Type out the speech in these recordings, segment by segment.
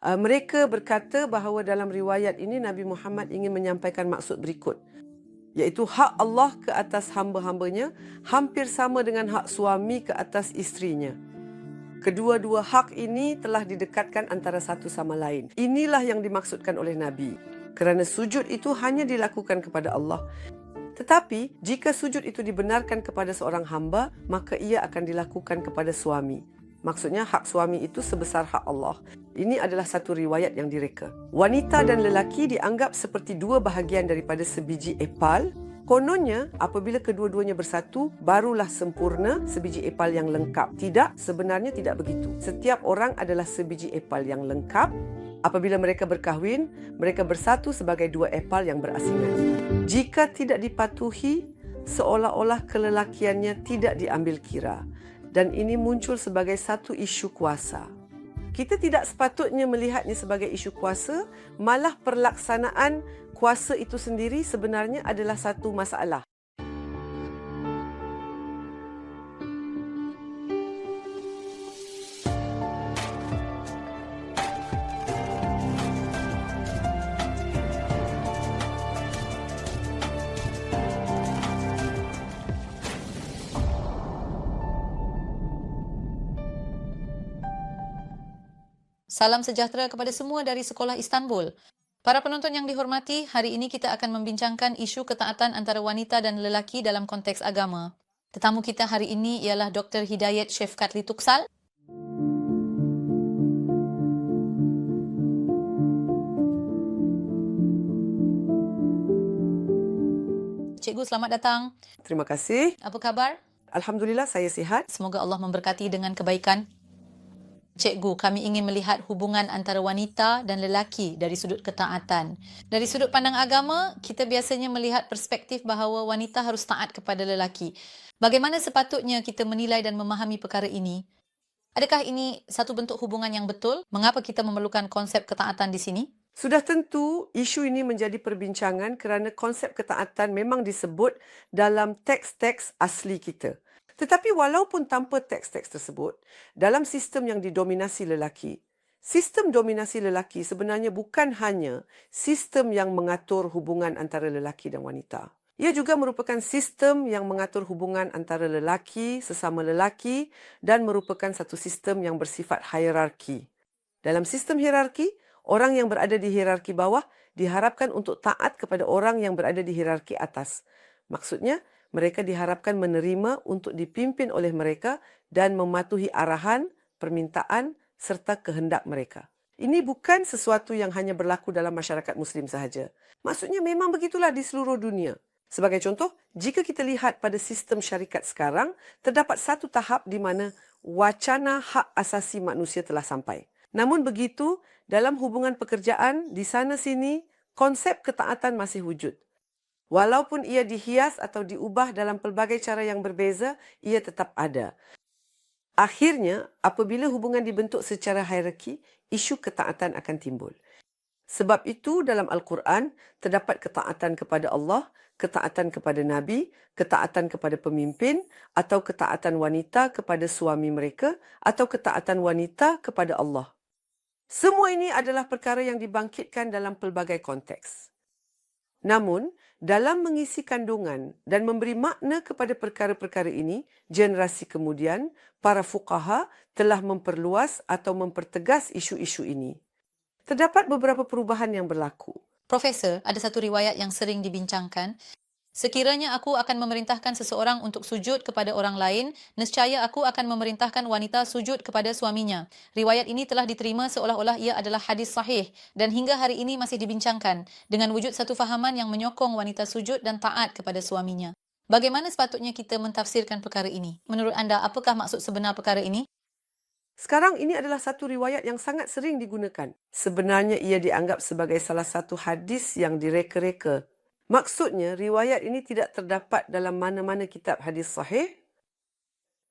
Uh, mereka berkata bahawa dalam riwayat ini Nabi Muhammad ingin menyampaikan maksud berikut iaitu hak Allah ke atas hamba-hambanya hampir sama dengan hak suami ke atas isterinya. Kedua-dua hak ini telah didekatkan antara satu sama lain. Inilah yang dimaksudkan oleh Nabi. Kerana sujud itu hanya dilakukan kepada Allah. Tetapi jika sujud itu dibenarkan kepada seorang hamba, maka ia akan dilakukan kepada suami. Maksudnya hak suami itu sebesar hak Allah. Ini adalah satu riwayat yang direka. Wanita dan lelaki dianggap seperti dua bahagian daripada sebiji epal. Kononnya, apabila kedua-duanya bersatu, barulah sempurna sebiji epal yang lengkap. Tidak, sebenarnya tidak begitu. Setiap orang adalah sebiji epal yang lengkap. Apabila mereka berkahwin, mereka bersatu sebagai dua epal yang berasingan. Jika tidak dipatuhi, seolah-olah kelelakiannya tidak diambil kira dan ini muncul sebagai satu isu kuasa. Kita tidak sepatutnya melihatnya sebagai isu kuasa, malah perlaksanaan kuasa itu sendiri sebenarnya adalah satu masalah. Salam sejahtera kepada semua dari Sekolah Istanbul. Para penonton yang dihormati, hari ini kita akan membincangkan isu ketaatan antara wanita dan lelaki dalam konteks agama. Tetamu kita hari ini ialah Dr. Hidayat Syefkatli Tuksal. Cikgu, selamat datang. Terima kasih. Apa khabar? Alhamdulillah saya sihat. Semoga Allah memberkati dengan kebaikan. Cikgu, kami ingin melihat hubungan antara wanita dan lelaki dari sudut ketaatan. Dari sudut pandang agama, kita biasanya melihat perspektif bahawa wanita harus taat kepada lelaki. Bagaimana sepatutnya kita menilai dan memahami perkara ini? Adakah ini satu bentuk hubungan yang betul? Mengapa kita memerlukan konsep ketaatan di sini? Sudah tentu isu ini menjadi perbincangan kerana konsep ketaatan memang disebut dalam teks-teks asli kita. Tetapi walaupun tanpa teks-teks tersebut, dalam sistem yang didominasi lelaki, sistem dominasi lelaki sebenarnya bukan hanya sistem yang mengatur hubungan antara lelaki dan wanita. Ia juga merupakan sistem yang mengatur hubungan antara lelaki sesama lelaki dan merupakan satu sistem yang bersifat hierarki. Dalam sistem hierarki, orang yang berada di hierarki bawah diharapkan untuk taat kepada orang yang berada di hierarki atas. Maksudnya, mereka diharapkan menerima untuk dipimpin oleh mereka dan mematuhi arahan, permintaan serta kehendak mereka. Ini bukan sesuatu yang hanya berlaku dalam masyarakat muslim sahaja. Maksudnya memang begitulah di seluruh dunia. Sebagai contoh, jika kita lihat pada sistem syarikat sekarang, terdapat satu tahap di mana wacana hak asasi manusia telah sampai. Namun begitu, dalam hubungan pekerjaan, di sana sini, konsep ketaatan masih wujud. Walaupun ia dihias atau diubah dalam pelbagai cara yang berbeza, ia tetap ada. Akhirnya, apabila hubungan dibentuk secara hierarki, isu ketaatan akan timbul. Sebab itu dalam Al-Quran terdapat ketaatan kepada Allah, ketaatan kepada Nabi, ketaatan kepada pemimpin atau ketaatan wanita kepada suami mereka atau ketaatan wanita kepada Allah. Semua ini adalah perkara yang dibangkitkan dalam pelbagai konteks. Namun, dalam mengisi kandungan dan memberi makna kepada perkara-perkara ini, generasi kemudian, para fuqaha telah memperluas atau mempertegas isu-isu ini. Terdapat beberapa perubahan yang berlaku. Profesor, ada satu riwayat yang sering dibincangkan Sekiranya aku akan memerintahkan seseorang untuk sujud kepada orang lain, nescaya aku akan memerintahkan wanita sujud kepada suaminya. Riwayat ini telah diterima seolah-olah ia adalah hadis sahih dan hingga hari ini masih dibincangkan dengan wujud satu fahaman yang menyokong wanita sujud dan taat kepada suaminya. Bagaimana sepatutnya kita mentafsirkan perkara ini? Menurut anda, apakah maksud sebenar perkara ini? Sekarang ini adalah satu riwayat yang sangat sering digunakan. Sebenarnya ia dianggap sebagai salah satu hadis yang direka-reka Maksudnya, riwayat ini tidak terdapat dalam mana-mana kitab hadis sahih.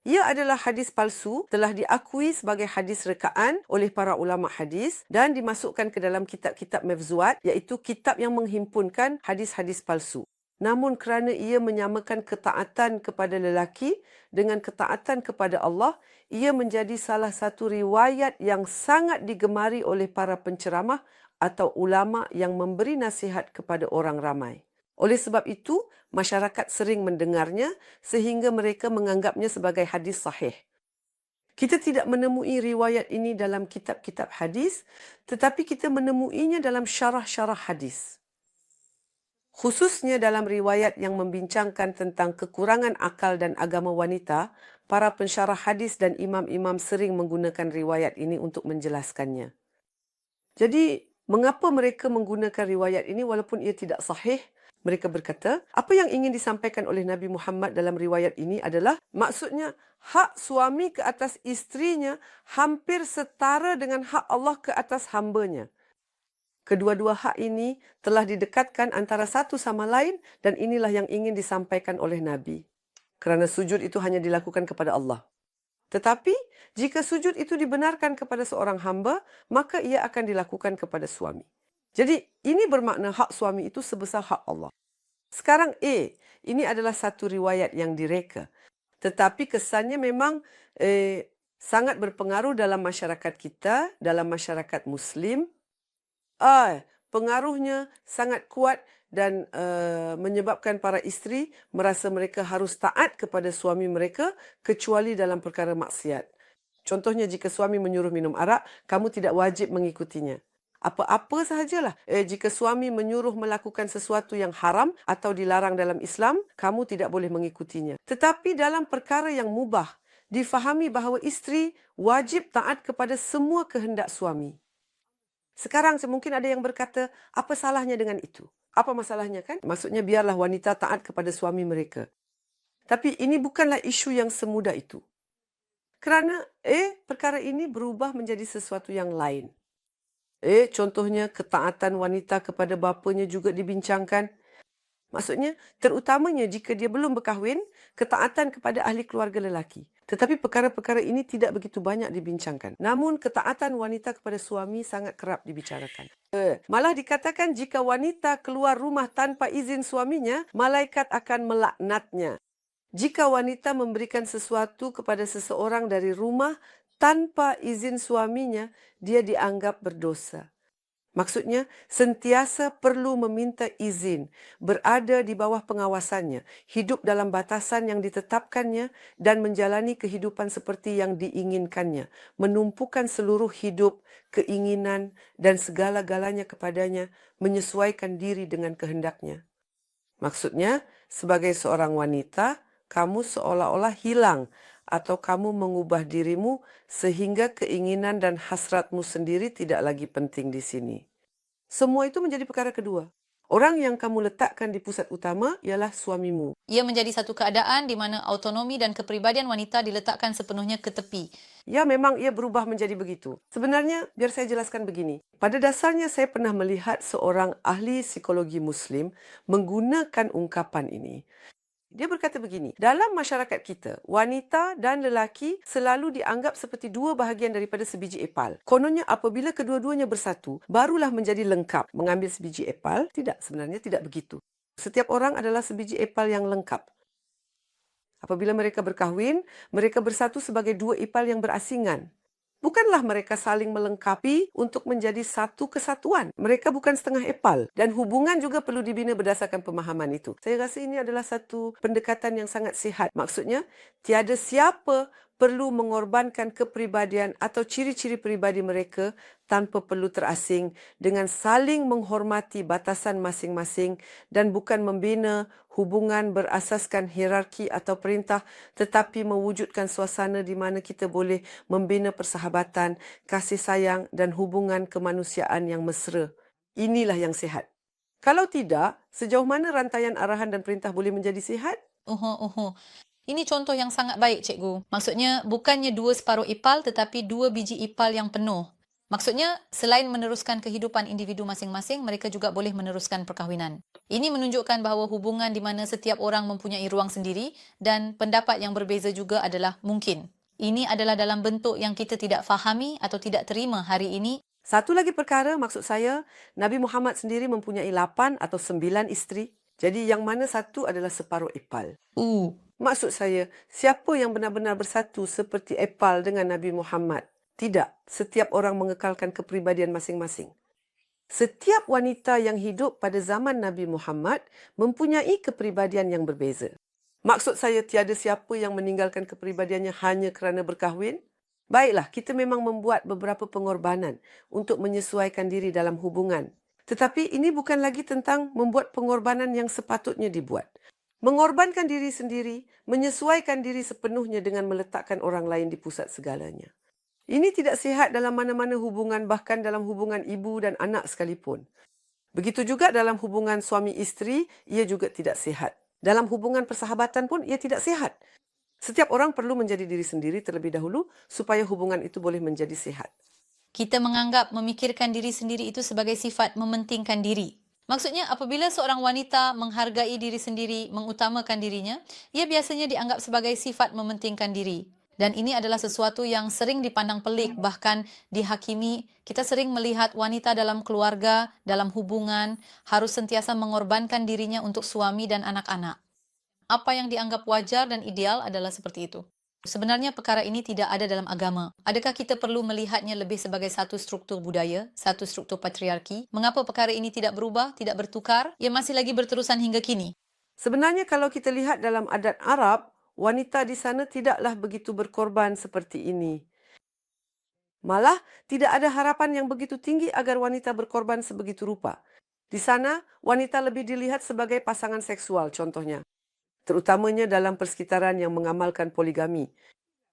Ia adalah hadis palsu, telah diakui sebagai hadis rekaan oleh para ulama hadis dan dimasukkan ke dalam kitab-kitab mevzuat iaitu kitab yang menghimpunkan hadis-hadis palsu. namun kerana ia menyamakan ketaatan kepada lelaki dengan ketaatan kepada Allah, ia menjadi salah satu riwayat yang sangat digemari oleh para penceramah atau ulama yang memberi nasihat kepada orang ramai. Oleh sebab itu, masyarakat sering mendengarnya sehingga mereka menganggapnya sebagai hadis sahih. Kita tidak menemui riwayat ini dalam kitab-kitab hadis, tetapi kita menemuinya dalam syarah-syarah hadis. Khususnya dalam riwayat yang membincangkan tentang kekurangan akal dan agama wanita, para pensyarah hadis dan imam-imam sering menggunakan riwayat ini untuk menjelaskannya. Jadi, mengapa mereka menggunakan riwayat ini walaupun ia tidak sahih? Mereka berkata, apa yang ingin disampaikan oleh Nabi Muhammad dalam riwayat ini adalah maksudnya hak suami ke atas isterinya hampir setara dengan hak Allah ke atas hambanya. Kedua-dua hak ini telah didekatkan antara satu sama lain dan inilah yang ingin disampaikan oleh Nabi. Kerana sujud itu hanya dilakukan kepada Allah. Tetapi jika sujud itu dibenarkan kepada seorang hamba, maka ia akan dilakukan kepada suami. Jadi ini bermakna hak suami itu sebesar hak Allah. Sekarang A, ini adalah satu riwayat yang direka. Tetapi kesannya memang eh, sangat berpengaruh dalam masyarakat kita, dalam masyarakat Muslim, ah, pengaruhnya sangat kuat dan uh, menyebabkan para isteri merasa mereka harus taat kepada suami mereka kecuali dalam perkara maksiat. Contohnya jika suami menyuruh minum arak, kamu tidak wajib mengikutinya. Apa-apa sahajalah. Eh, jika suami menyuruh melakukan sesuatu yang haram atau dilarang dalam Islam, kamu tidak boleh mengikutinya. Tetapi dalam perkara yang mubah, difahami bahawa isteri wajib taat kepada semua kehendak suami. Sekarang mungkin ada yang berkata, apa salahnya dengan itu? Apa masalahnya kan? Maksudnya biarlah wanita taat kepada suami mereka. Tapi ini bukanlah isu yang semudah itu. Kerana eh perkara ini berubah menjadi sesuatu yang lain. Eh contohnya ketaatan wanita kepada bapanya juga dibincangkan. Maksudnya, terutamanya jika dia belum berkahwin, ketaatan kepada ahli keluarga lelaki. Tetapi perkara-perkara ini tidak begitu banyak dibincangkan. Namun, ketaatan wanita kepada suami sangat kerap dibicarakan. Eh, malah dikatakan jika wanita keluar rumah tanpa izin suaminya, malaikat akan melaknatnya. Jika wanita memberikan sesuatu kepada seseorang dari rumah tanpa izin suaminya, dia dianggap berdosa. Maksudnya, sentiasa perlu meminta izin, berada di bawah pengawasannya, hidup dalam batasan yang ditetapkannya dan menjalani kehidupan seperti yang diinginkannya, menumpukan seluruh hidup, keinginan dan segala-galanya kepadanya, menyesuaikan diri dengan kehendaknya. Maksudnya, sebagai seorang wanita, kamu seolah-olah hilang atau kamu mengubah dirimu sehingga keinginan dan hasratmu sendiri tidak lagi penting di sini. Semua itu menjadi perkara kedua. Orang yang kamu letakkan di pusat utama ialah suamimu. Ia menjadi satu keadaan di mana autonomi dan kepribadian wanita diletakkan sepenuhnya ke tepi. Ya, memang ia berubah menjadi begitu. Sebenarnya, biar saya jelaskan begini. Pada dasarnya, saya pernah melihat seorang ahli psikologi Muslim menggunakan ungkapan ini. Dia berkata begini, dalam masyarakat kita, wanita dan lelaki selalu dianggap seperti dua bahagian daripada sebiji epal. Kononnya apabila kedua-duanya bersatu, barulah menjadi lengkap. Mengambil sebiji epal, tidak, sebenarnya tidak begitu. Setiap orang adalah sebiji epal yang lengkap. Apabila mereka berkahwin, mereka bersatu sebagai dua epal yang berasingan. Bukanlah mereka saling melengkapi untuk menjadi satu kesatuan. Mereka bukan setengah epal. Dan hubungan juga perlu dibina berdasarkan pemahaman itu. Saya rasa ini adalah satu pendekatan yang sangat sihat. Maksudnya, tiada siapa perlu mengorbankan kepribadian atau ciri-ciri pribadi mereka tanpa perlu terasing dengan saling menghormati batasan masing-masing dan bukan membina hubungan berasaskan hierarki atau perintah tetapi mewujudkan suasana di mana kita boleh membina persahabatan, kasih sayang dan hubungan kemanusiaan yang mesra. Inilah yang sihat. Kalau tidak, sejauh mana rantaian arahan dan perintah boleh menjadi sihat? Uhuh, uhuh. Ini contoh yang sangat baik, cikgu. Maksudnya, bukannya dua separuh ipal tetapi dua biji ipal yang penuh. Maksudnya, selain meneruskan kehidupan individu masing-masing, mereka juga boleh meneruskan perkahwinan. Ini menunjukkan bahawa hubungan di mana setiap orang mempunyai ruang sendiri dan pendapat yang berbeza juga adalah mungkin. Ini adalah dalam bentuk yang kita tidak fahami atau tidak terima hari ini. Satu lagi perkara, maksud saya, Nabi Muhammad sendiri mempunyai lapan atau sembilan isteri. Jadi yang mana satu adalah separuh epal. Uh, Maksud saya, siapa yang benar-benar bersatu seperti epal dengan Nabi Muhammad? Tidak, setiap orang mengekalkan kepribadian masing-masing. Setiap wanita yang hidup pada zaman Nabi Muhammad mempunyai kepribadian yang berbeza. Maksud saya tiada siapa yang meninggalkan kepribadiannya hanya kerana berkahwin. Baiklah, kita memang membuat beberapa pengorbanan untuk menyesuaikan diri dalam hubungan. Tetapi ini bukan lagi tentang membuat pengorbanan yang sepatutnya dibuat. Mengorbankan diri sendiri, menyesuaikan diri sepenuhnya dengan meletakkan orang lain di pusat segalanya. Ini tidak sihat dalam mana-mana hubungan, bahkan dalam hubungan ibu dan anak sekalipun. Begitu juga dalam hubungan suami isteri, ia juga tidak sihat. Dalam hubungan persahabatan pun ia tidak sihat. Setiap orang perlu menjadi diri sendiri terlebih dahulu supaya hubungan itu boleh menjadi sihat. kita menganggap memikirkan diri sendiri itu sebagai sifat mementingkan diri. Maksudnya apabila seorang wanita menghargai diri sendiri, mengutamakan dirinya, ia biasanya dianggap sebagai sifat mementingkan diri. Dan ini adalah sesuatu yang sering dipandang pelik, bahkan dihakimi. Kita sering melihat wanita dalam keluarga, dalam hubungan, harus sentiasa mengorbankan dirinya untuk suami dan anak-anak. Apa yang dianggap wajar dan ideal adalah seperti itu. Sebenarnya perkara ini tidak ada dalam agama. Adakah kita perlu melihatnya lebih sebagai satu struktur budaya, satu struktur patriarki? Mengapa perkara ini tidak berubah, tidak bertukar? Ia masih lagi berterusan hingga kini. Sebenarnya kalau kita lihat dalam adat Arab, wanita di sana tidaklah begitu berkorban seperti ini. Malah tidak ada harapan yang begitu tinggi agar wanita berkorban sebegitu rupa. Di sana, wanita lebih dilihat sebagai pasangan seksual contohnya. Terutamanya dalam persekitaran yang mengamalkan poligami.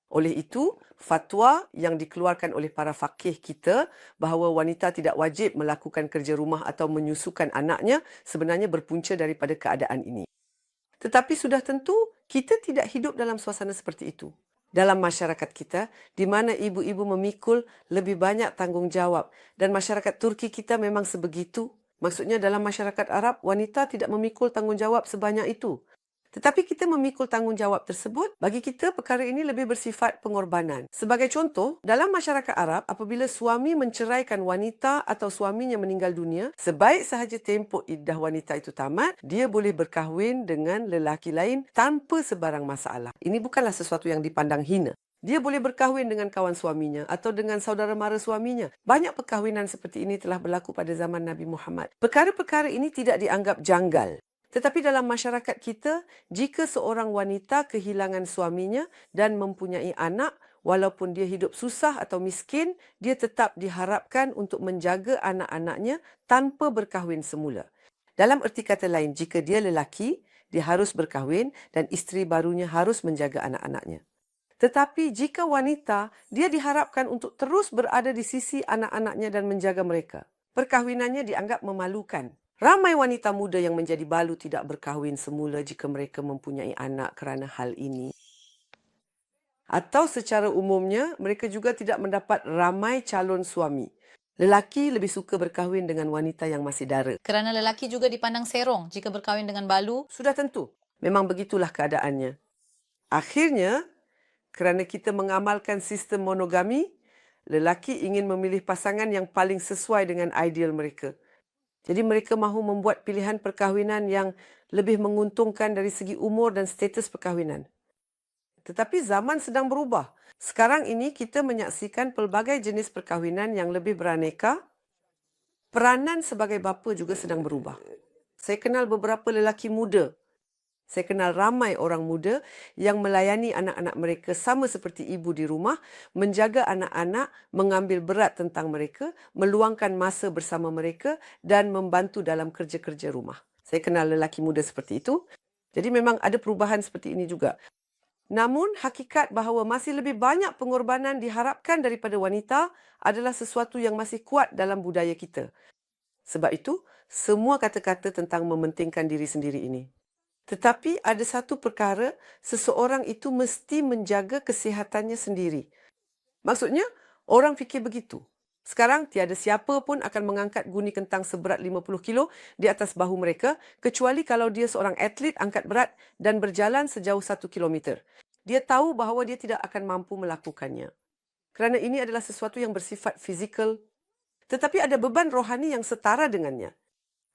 Oleh itu, fatwa yang dikeluarkan oleh para fakih kita bahawa wanita tidak wajib melakukan kerja rumah atau menyusukan anaknya sebenarnya berpunca daripada keadaan ini. Tetapi sudah tentu kita tidak hidup dalam suasana seperti itu. Dalam masyarakat kita, di mana ibu-ibu memikul lebih banyak tanggungjawab dan masyarakat Turki kita memang sebegitu. Maksudnya dalam masyarakat Arab, wanita tidak memikul tanggungjawab sebanyak itu. Tetapi kita memikul tanggungjawab tersebut, bagi kita perkara ini lebih bersifat pengorbanan. Sebagai contoh, dalam masyarakat Arab, apabila suami menceraikan wanita atau suaminya meninggal dunia, sebaik sahaja tempoh iddah wanita itu tamat, dia boleh berkahwin dengan lelaki lain tanpa sebarang masalah. Ini bukanlah sesuatu yang dipandang hina. Dia boleh berkahwin dengan kawan suaminya atau dengan saudara mara suaminya. Banyak perkahwinan seperti ini telah berlaku pada zaman Nabi Muhammad. Perkara-perkara ini tidak dianggap janggal. Tetapi dalam masyarakat kita, jika seorang wanita kehilangan suaminya dan mempunyai anak, walaupun dia hidup susah atau miskin, dia tetap diharapkan untuk menjaga anak-anaknya tanpa berkahwin semula. Dalam erti kata lain, jika dia lelaki, dia harus berkahwin dan isteri barunya harus menjaga anak-anaknya. Tetapi jika wanita, dia diharapkan untuk terus berada di sisi anak-anaknya dan menjaga mereka. Perkahwinannya dianggap memalukan. Ramai wanita muda yang menjadi balu tidak berkahwin semula jika mereka mempunyai anak kerana hal ini. Atau secara umumnya, mereka juga tidak mendapat ramai calon suami. Lelaki lebih suka berkahwin dengan wanita yang masih dara. Kerana lelaki juga dipandang serong jika berkahwin dengan balu. Sudah tentu, memang begitulah keadaannya. Akhirnya, kerana kita mengamalkan sistem monogami, lelaki ingin memilih pasangan yang paling sesuai dengan ideal mereka. Jadi mereka mahu membuat pilihan perkahwinan yang lebih menguntungkan dari segi umur dan status perkahwinan. Tetapi zaman sedang berubah. Sekarang ini kita menyaksikan pelbagai jenis perkahwinan yang lebih beraneka. Peranan sebagai bapa juga sedang berubah. Saya kenal beberapa lelaki muda. Saya kenal ramai orang muda yang melayani anak-anak mereka sama seperti ibu di rumah, menjaga anak-anak, mengambil berat tentang mereka, meluangkan masa bersama mereka dan membantu dalam kerja-kerja rumah. Saya kenal lelaki muda seperti itu. Jadi memang ada perubahan seperti ini juga. Namun hakikat bahawa masih lebih banyak pengorbanan diharapkan daripada wanita adalah sesuatu yang masih kuat dalam budaya kita. Sebab itu, semua kata-kata tentang mementingkan diri sendiri ini. Tetapi ada satu perkara, seseorang itu mesti menjaga kesihatannya sendiri. Maksudnya, orang fikir begitu. Sekarang tiada siapa pun akan mengangkat guni kentang seberat 50 kilo di atas bahu mereka kecuali kalau dia seorang atlet angkat berat dan berjalan sejauh satu kilometer. Dia tahu bahawa dia tidak akan mampu melakukannya. Kerana ini adalah sesuatu yang bersifat fizikal. Tetapi ada beban rohani yang setara dengannya.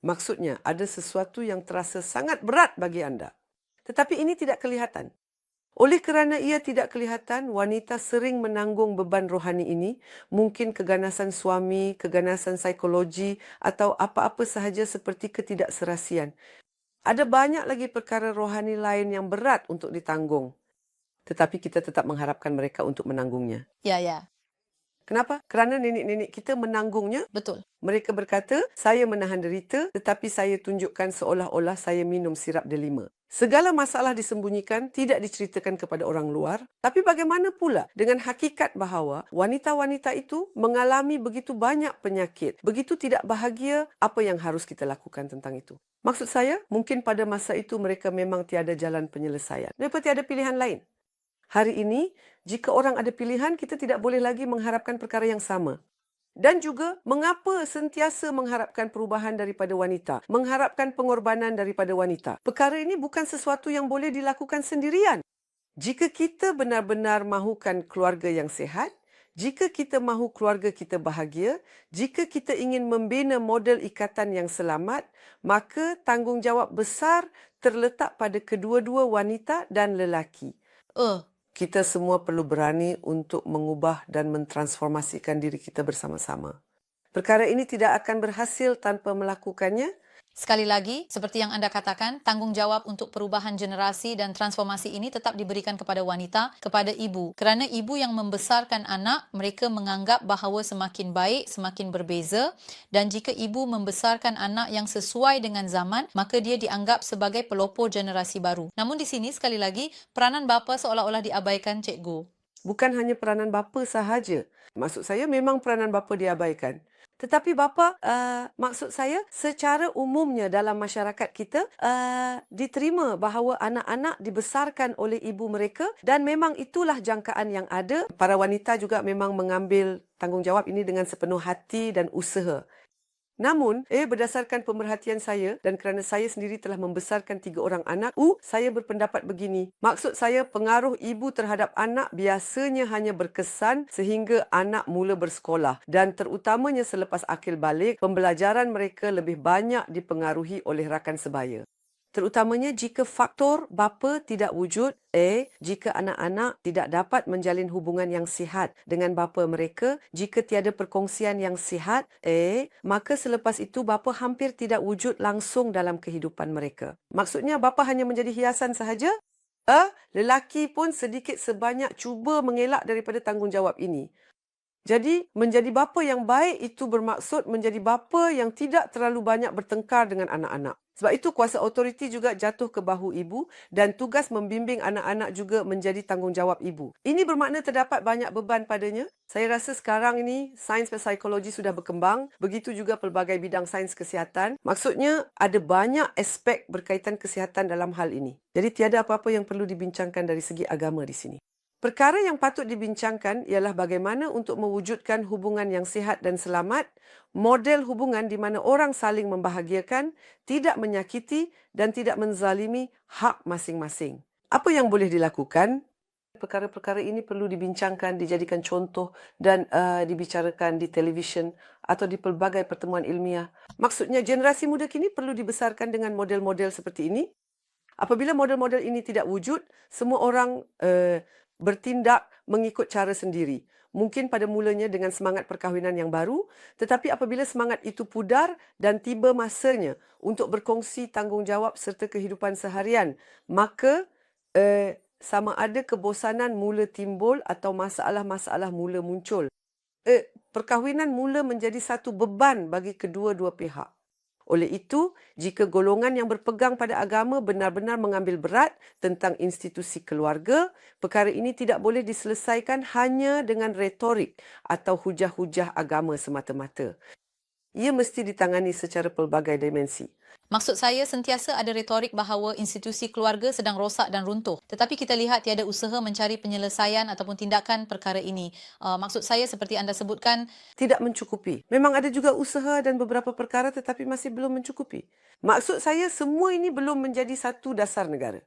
Maksudnya, ada sesuatu yang terasa sangat berat bagi anda. Tetapi ini tidak kelihatan. Oleh kerana ia tidak kelihatan, wanita sering menanggung beban rohani ini, mungkin keganasan suami, keganasan psikologi atau apa-apa sahaja seperti ketidakserasian. Ada banyak lagi perkara rohani lain yang berat untuk ditanggung. Tetapi kita tetap mengharapkan mereka untuk menanggungnya. Ya, ya. Kenapa? Kerana nenek-nenek kita menanggungnya. Betul. Mereka berkata, saya menahan derita tetapi saya tunjukkan seolah-olah saya minum sirap delima. Segala masalah disembunyikan, tidak diceritakan kepada orang luar. Tapi bagaimana pula dengan hakikat bahawa wanita-wanita itu mengalami begitu banyak penyakit, begitu tidak bahagia, apa yang harus kita lakukan tentang itu? Maksud saya, mungkin pada masa itu mereka memang tiada jalan penyelesaian. Mereka tiada pilihan lain. Hari ini, jika orang ada pilihan, kita tidak boleh lagi mengharapkan perkara yang sama. Dan juga, mengapa sentiasa mengharapkan perubahan daripada wanita, mengharapkan pengorbanan daripada wanita. Perkara ini bukan sesuatu yang boleh dilakukan sendirian. Jika kita benar-benar mahukan keluarga yang sihat, jika kita mahu keluarga kita bahagia, jika kita ingin membina model ikatan yang selamat, maka tanggungjawab besar terletak pada kedua-dua wanita dan lelaki. Uh, kita semua perlu berani untuk mengubah dan mentransformasikan diri kita bersama-sama. Perkara ini tidak akan berhasil tanpa melakukannya. Sekali lagi, seperti yang anda katakan, tanggungjawab untuk perubahan generasi dan transformasi ini tetap diberikan kepada wanita, kepada ibu. Kerana ibu yang membesarkan anak, mereka menganggap bahawa semakin baik, semakin berbeza. Dan jika ibu membesarkan anak yang sesuai dengan zaman, maka dia dianggap sebagai pelopor generasi baru. Namun di sini, sekali lagi, peranan bapa seolah-olah diabaikan cikgu. Bukan hanya peranan bapa sahaja. Maksud saya memang peranan bapa diabaikan. Tetapi bapa, uh, maksud saya secara umumnya dalam masyarakat kita uh, diterima bahawa anak-anak dibesarkan oleh ibu mereka dan memang itulah jangkaan yang ada. Para wanita juga memang mengambil tanggungjawab ini dengan sepenuh hati dan usaha. Namun, eh berdasarkan pemerhatian saya dan kerana saya sendiri telah membesarkan tiga orang anak, uh, saya berpendapat begini. Maksud saya pengaruh ibu terhadap anak biasanya hanya berkesan sehingga anak mula bersekolah dan terutamanya selepas akil balik, pembelajaran mereka lebih banyak dipengaruhi oleh rakan sebaya terutamanya jika faktor bapa tidak wujud A. Jika anak-anak tidak dapat menjalin hubungan yang sihat dengan bapa mereka, jika tiada perkongsian yang sihat A. Maka selepas itu bapa hampir tidak wujud langsung dalam kehidupan mereka. Maksudnya bapa hanya menjadi hiasan sahaja? A. Lelaki pun sedikit sebanyak cuba mengelak daripada tanggungjawab ini. Jadi, menjadi bapa yang baik itu bermaksud menjadi bapa yang tidak terlalu banyak bertengkar dengan anak-anak. Sebab itu kuasa otoriti juga jatuh ke bahu ibu dan tugas membimbing anak-anak juga menjadi tanggungjawab ibu. Ini bermakna terdapat banyak beban padanya. Saya rasa sekarang ini sains psikologi sudah berkembang, begitu juga pelbagai bidang sains kesihatan. Maksudnya ada banyak aspek berkaitan kesihatan dalam hal ini. Jadi tiada apa-apa yang perlu dibincangkan dari segi agama di sini. Perkara yang patut dibincangkan ialah bagaimana untuk mewujudkan hubungan yang sihat dan selamat, model hubungan di mana orang saling membahagiakan, tidak menyakiti dan tidak menzalimi hak masing-masing. Apa yang boleh dilakukan? Perkara-perkara ini perlu dibincangkan, dijadikan contoh dan uh, dibicarakan di televisyen atau di pelbagai pertemuan ilmiah. Maksudnya generasi muda kini perlu dibesarkan dengan model-model seperti ini. Apabila model-model ini tidak wujud, semua orang uh, bertindak mengikut cara sendiri. Mungkin pada mulanya dengan semangat perkahwinan yang baru, tetapi apabila semangat itu pudar dan tiba masanya untuk berkongsi tanggungjawab serta kehidupan seharian, maka eh, sama ada kebosanan mula timbul atau masalah-masalah mula muncul. Eh, perkahwinan mula menjadi satu beban bagi kedua-dua pihak. Oleh itu, jika golongan yang berpegang pada agama benar-benar mengambil berat tentang institusi keluarga, perkara ini tidak boleh diselesaikan hanya dengan retorik atau hujah-hujah agama semata-mata. Ia mesti ditangani secara pelbagai dimensi. Maksud saya sentiasa ada retorik bahawa institusi keluarga sedang rosak dan runtuh. Tetapi kita lihat tiada usaha mencari penyelesaian ataupun tindakan perkara ini. Uh, maksud saya seperti anda sebutkan... Tidak mencukupi. Memang ada juga usaha dan beberapa perkara tetapi masih belum mencukupi. Maksud saya semua ini belum menjadi satu dasar negara.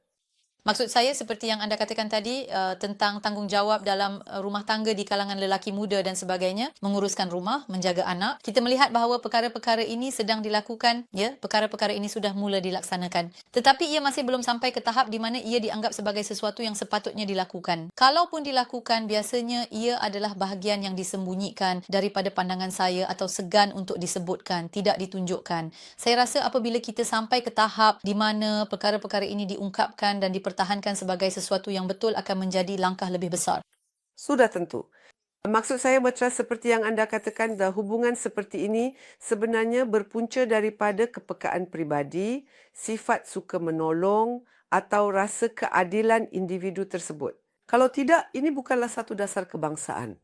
Maksud saya seperti yang anda katakan tadi uh, tentang tanggungjawab dalam uh, rumah tangga di kalangan lelaki muda dan sebagainya, menguruskan rumah, menjaga anak. Kita melihat bahawa perkara-perkara ini sedang dilakukan, ya, perkara-perkara ini sudah mula dilaksanakan. Tetapi ia masih belum sampai ke tahap di mana ia dianggap sebagai sesuatu yang sepatutnya dilakukan. Kalaupun dilakukan, biasanya ia adalah bahagian yang disembunyikan daripada pandangan saya atau segan untuk disebutkan, tidak ditunjukkan. Saya rasa apabila kita sampai ke tahap di mana perkara-perkara ini diungkapkan dan dipertahankan dipertahankan sebagai sesuatu yang betul akan menjadi langkah lebih besar. Sudah tentu. Maksud saya Bertrand seperti yang anda katakan dah hubungan seperti ini sebenarnya berpunca daripada kepekaan pribadi, sifat suka menolong atau rasa keadilan individu tersebut. Kalau tidak, ini bukanlah satu dasar kebangsaan.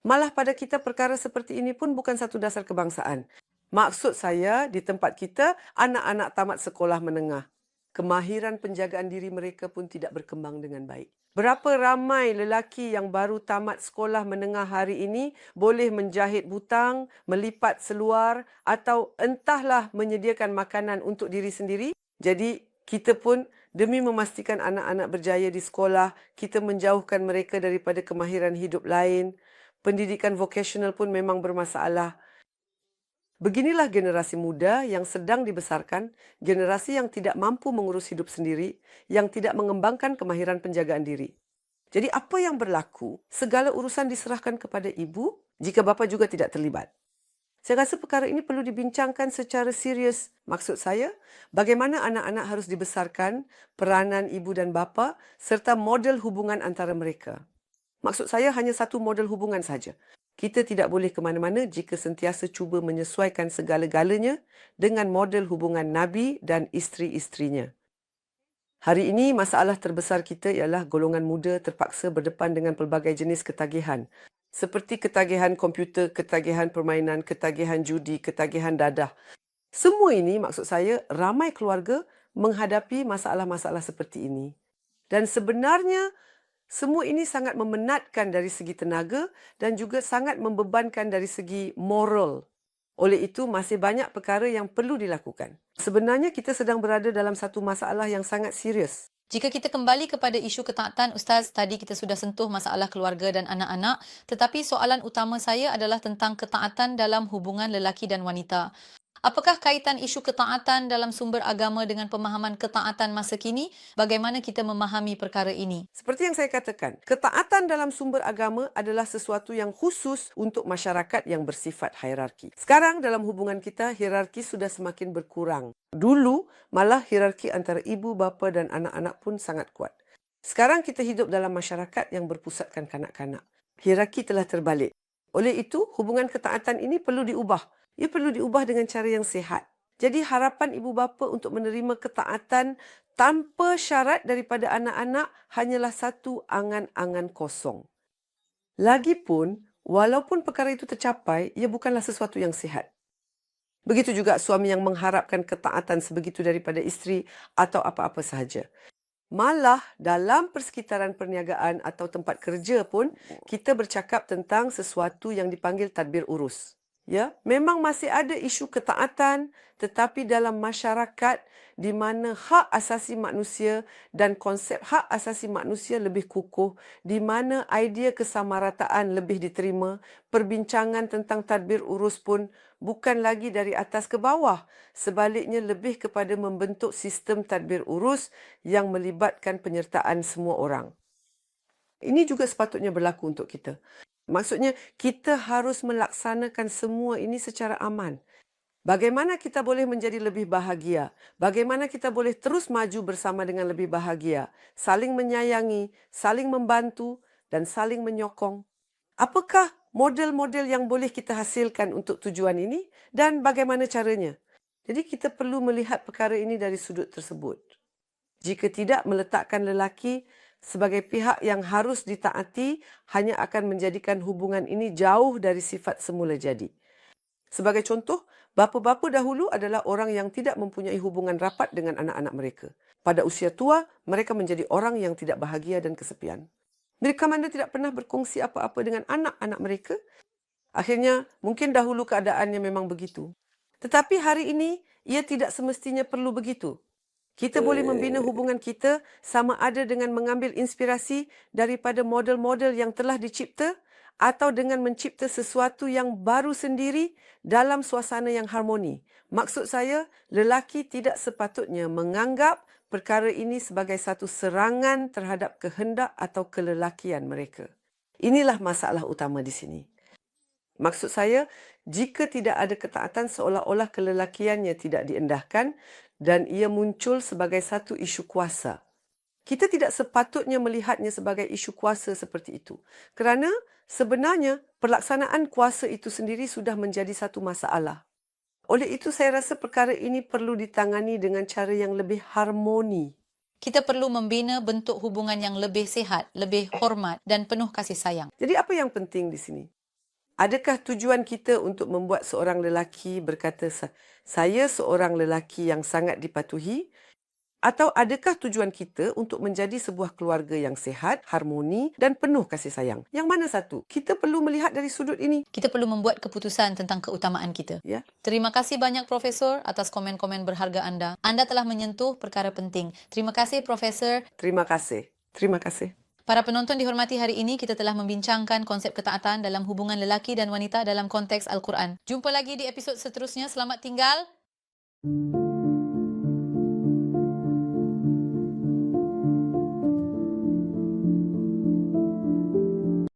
Malah pada kita perkara seperti ini pun bukan satu dasar kebangsaan. Maksud saya di tempat kita anak-anak tamat sekolah menengah kemahiran penjagaan diri mereka pun tidak berkembang dengan baik. Berapa ramai lelaki yang baru tamat sekolah menengah hari ini boleh menjahit butang, melipat seluar atau entahlah menyediakan makanan untuk diri sendiri. Jadi kita pun demi memastikan anak-anak berjaya di sekolah, kita menjauhkan mereka daripada kemahiran hidup lain. Pendidikan vokasional pun memang bermasalah. Beginilah generasi muda yang sedang dibesarkan, generasi yang tidak mampu mengurus hidup sendiri, yang tidak mengembangkan kemahiran penjagaan diri. Jadi apa yang berlaku? Segala urusan diserahkan kepada ibu jika bapa juga tidak terlibat. Saya rasa perkara ini perlu dibincangkan secara serius. Maksud saya, bagaimana anak-anak harus dibesarkan, peranan ibu dan bapa serta model hubungan antara mereka. Maksud saya hanya satu model hubungan saja. Kita tidak boleh ke mana-mana jika sentiasa cuba menyesuaikan segala-galanya dengan model hubungan Nabi dan isteri-isterinya. Hari ini masalah terbesar kita ialah golongan muda terpaksa berdepan dengan pelbagai jenis ketagihan seperti ketagihan komputer, ketagihan permainan, ketagihan judi, ketagihan dadah. Semua ini maksud saya ramai keluarga menghadapi masalah-masalah seperti ini. Dan sebenarnya semua ini sangat memenatkan dari segi tenaga dan juga sangat membebankan dari segi moral. Oleh itu, masih banyak perkara yang perlu dilakukan. Sebenarnya kita sedang berada dalam satu masalah yang sangat serius. Jika kita kembali kepada isu ketaatan, Ustaz, tadi kita sudah sentuh masalah keluarga dan anak-anak. Tetapi soalan utama saya adalah tentang ketaatan dalam hubungan lelaki dan wanita. Apakah kaitan isu ketaatan dalam sumber agama dengan pemahaman ketaatan masa kini? Bagaimana kita memahami perkara ini? Seperti yang saya katakan, ketaatan dalam sumber agama adalah sesuatu yang khusus untuk masyarakat yang bersifat hierarki. Sekarang dalam hubungan kita, hierarki sudah semakin berkurang. Dulu, malah hierarki antara ibu, bapa dan anak-anak pun sangat kuat. Sekarang kita hidup dalam masyarakat yang berpusatkan kanak-kanak. Hierarki telah terbalik. Oleh itu, hubungan ketaatan ini perlu diubah ia perlu diubah dengan cara yang sihat. Jadi harapan ibu bapa untuk menerima ketaatan tanpa syarat daripada anak-anak hanyalah satu angan-angan kosong. Lagipun, walaupun perkara itu tercapai, ia bukanlah sesuatu yang sihat. Begitu juga suami yang mengharapkan ketaatan sebegitu daripada isteri atau apa-apa sahaja. Malah dalam persekitaran perniagaan atau tempat kerja pun kita bercakap tentang sesuatu yang dipanggil tadbir urus ya memang masih ada isu ketaatan tetapi dalam masyarakat di mana hak asasi manusia dan konsep hak asasi manusia lebih kukuh di mana idea kesamarataan lebih diterima perbincangan tentang tadbir urus pun bukan lagi dari atas ke bawah sebaliknya lebih kepada membentuk sistem tadbir urus yang melibatkan penyertaan semua orang. Ini juga sepatutnya berlaku untuk kita Maksudnya kita harus melaksanakan semua ini secara aman. Bagaimana kita boleh menjadi lebih bahagia? Bagaimana kita boleh terus maju bersama dengan lebih bahagia? Saling menyayangi, saling membantu dan saling menyokong. Apakah model-model yang boleh kita hasilkan untuk tujuan ini dan bagaimana caranya? Jadi kita perlu melihat perkara ini dari sudut tersebut. Jika tidak meletakkan lelaki sebagai pihak yang harus ditaati hanya akan menjadikan hubungan ini jauh dari sifat semula jadi. Sebagai contoh, bapa-bapa dahulu adalah orang yang tidak mempunyai hubungan rapat dengan anak-anak mereka. Pada usia tua, mereka menjadi orang yang tidak bahagia dan kesepian. Mereka mana tidak pernah berkongsi apa-apa dengan anak-anak mereka. Akhirnya, mungkin dahulu keadaannya memang begitu. Tetapi hari ini, ia tidak semestinya perlu begitu. Kita boleh membina hubungan kita sama ada dengan mengambil inspirasi daripada model-model yang telah dicipta atau dengan mencipta sesuatu yang baru sendiri dalam suasana yang harmoni. Maksud saya, lelaki tidak sepatutnya menganggap perkara ini sebagai satu serangan terhadap kehendak atau kelelakian mereka. Inilah masalah utama di sini. Maksud saya, jika tidak ada ketaatan seolah-olah kelelakiannya tidak diendahkan dan ia muncul sebagai satu isu kuasa. Kita tidak sepatutnya melihatnya sebagai isu kuasa seperti itu. Kerana sebenarnya pelaksanaan kuasa itu sendiri sudah menjadi satu masalah. Oleh itu saya rasa perkara ini perlu ditangani dengan cara yang lebih harmoni. Kita perlu membina bentuk hubungan yang lebih sihat, lebih hormat dan penuh kasih sayang. Jadi apa yang penting di sini? Adakah tujuan kita untuk membuat seorang lelaki berkata saya seorang lelaki yang sangat dipatuhi atau adakah tujuan kita untuk menjadi sebuah keluarga yang sihat, harmoni dan penuh kasih sayang? Yang mana satu? Kita perlu melihat dari sudut ini. Kita perlu membuat keputusan tentang keutamaan kita. Ya. Terima kasih banyak Profesor atas komen-komen berharga anda. Anda telah menyentuh perkara penting. Terima kasih Profesor. Terima kasih. Terima kasih. Para penonton dihormati hari ini kita telah membincangkan konsep ketaatan dalam hubungan lelaki dan wanita dalam konteks Al-Quran. Jumpa lagi di episod seterusnya. Selamat tinggal.